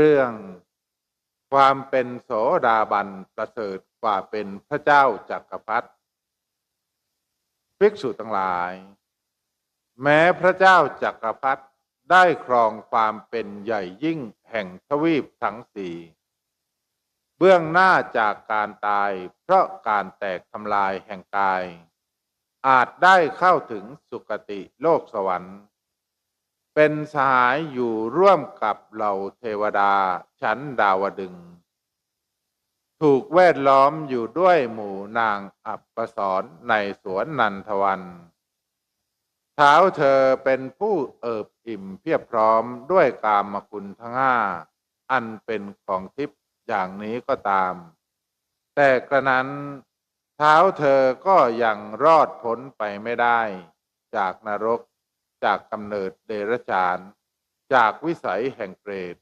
เรื่องความเป็นโสดาบันประเสริฐกว่าเป็นพระเจ้าจักรพรรดิภิกษุทั้งหลาย แม้พระเจ้าจักรพรรดิได้ครองความเป็นใหญ่ยิ่งแห่งทวีปทั้งสี่เบื้องหน้าจากการตายเพราะการแตกทำลายแห่งกาย อาจได้เข้าถึงสุคติโลกสวรรค์ เป็นสหายอยู่ร่วมกับเหล่าเทวดาชั้นดาวดึง ถูกแวดล้อมอยู่ด้วยหมู่นางอับประสรในสวนนันทวันเท้าเธอเป็นผู้เอิบอิ่มเพียบพร้อมด้วยกามคุณทั้งห้าอันเป็นของทิพย์อย่างนี้ก็ตาม แต่กระนั้นเท้าเธอก็ยังรอดพ้นไปไม่ได้ จากนรก จากกำเนิดเดรัจฉาน จากวิสัยแห่งเปรต